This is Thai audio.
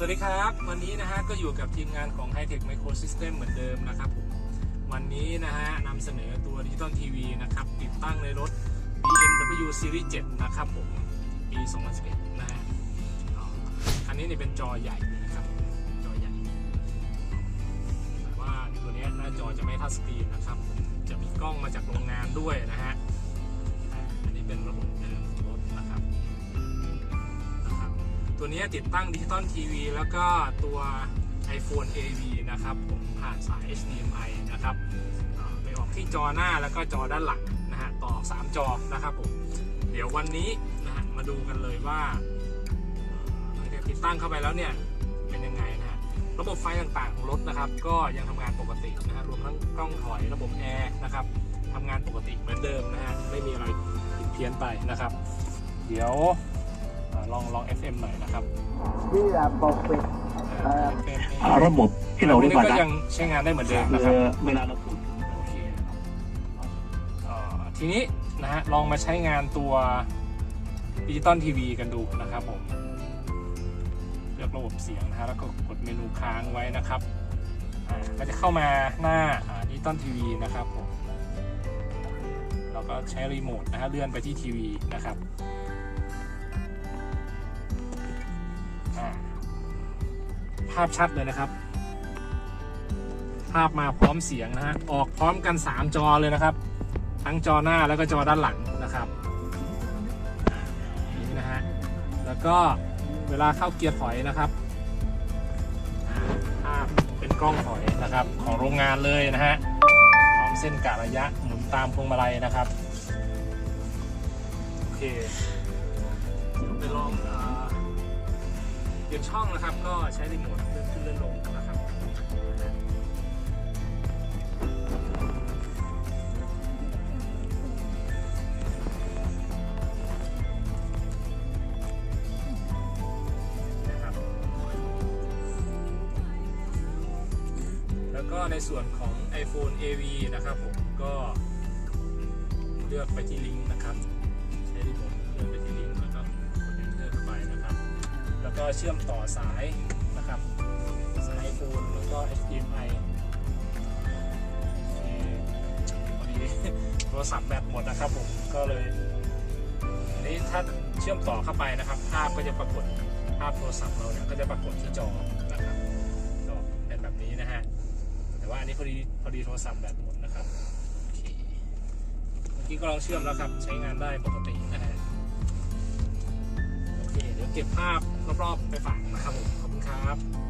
สวัสดีครับ วันนี้นะฮะก็อยู่กับทีมงานของ High Tech Micro System เหมือนเดิมนะครับผมวันนี้นะฮะนำเสนอตัวดิจิตอลทีวีนะครับ ติดตั้งในรถ BMW Series 7 นะครับผม ปี 2011 นะฮะอันนี้นี่เป็นจอใหญ่นะครับ จอใหญ่แต่ว่าตัวนี้หน้าจอจะไม่ทัชสกรีนนะครับ จะมีกล้องมาจากโรงงานด้วยนะฮะอันนี้เป็นระบบเดิม ตัวนี้ติดตั้งดิจิตอลทีวีแล้วก็ตัว iPhone AV นะครับ ผมผ่านสาย HDMI นะครับไปออกที่จอหน้าแล้วก็จอด้านหลังนะฮะต่อ 3 จอนะครับผมเดี๋ยววันนี้นะฮะมาดูกันเลยว่าหลังจากติดตั้งเข้าไปแล้วเนี่ยเป็นยังไงนะฮะระบบไฟต่างๆของรถนะครับ ก็ยังทำงานปกตินะฮะรวมทั้งกล้องถอยระบบแอร์นะครับทำงานปกติเหมือนเดิมนะฮะไม่มีอะไรผิดเพี้ยนไปนะครับ เดี๋ยว ลองลอง FM หน่อยนะครับที่บอกปิดอ่าเอ่อ FM อ่าระบบที่เราเรียกว่าก็ดัยังใช้งานได้เหมือนเดิมคืนะอครับเวลาเราพูดโอเคเอ่อทีนี้นะฮะลองมาใช้งานตัวดิจิตอลทีวีกันดูนะครับผมเลือกระบบเสียงนะฮะแล้วก็กดเมนูค้างไว้นะครับอ่าก็จะเข้ามาหน้าดิจิตอลทีวีนะครับผมเราก็ใช้รีโมทนะฮะเลื่อนไปที่ทีวีนะครับ ภาพชัดเลยนะครับ ภาพมาพร้อมเสียงนะฮะ ออกพร้อมกัน 3 จอเลยนะครับ ทั้งจอหน้าแล้วก็จอด้านหลังนะครับนี่นะฮะ แล้วก็เวลาเข้าเกียร์ถอยนะครับภาพเป็นกล้องถอยนะครับ ของโรงงานเลยนะฮะ พร้อมเส้นกะระยะหมุนตามพวงมาลัยนะครับ โอเคเดี๋ยวไปลองอ่า เปลี่ยนช่องนะครับ ก็ใช้รีโมทเลื่อนขึ้นเลื่อนลงนะครับแล้วก็ในส่วนของ iPhone AV นะครับผมก็เลือกไปที่ลิงก์นะครับ ใช้รีโมทเลื่อนไปที่ลิงก์แล้วก็กด enter เข้าไปนะครับ แล้วก็เชื่อมต่อสายนะครับสาย iPhone แล้วก็ HDMI เอ่อพอดีโทรศัพท์แบตหมดนะครับผมก็เลยอันนี้ถ้าเชื่อมต่อเข้าไปนะครับ ภาพก็จะปรากฏภาพโทรศัพท์เราเนี่ยก็จะปรากฏที่จอนะครับก็เป็นแบบนี้นะฮะแต่ว่าอันนี้พอดีพอดีโทรศัพท์แบตหมดนะครับเคเมื่อกี้ก็ลองเชื่อมแล้วครับใช้งานได้ปกตินะฮะโอเคเดี๋ยวเก็บภาพ รอบๆไปฝากนะครับผมขอบคุณครับ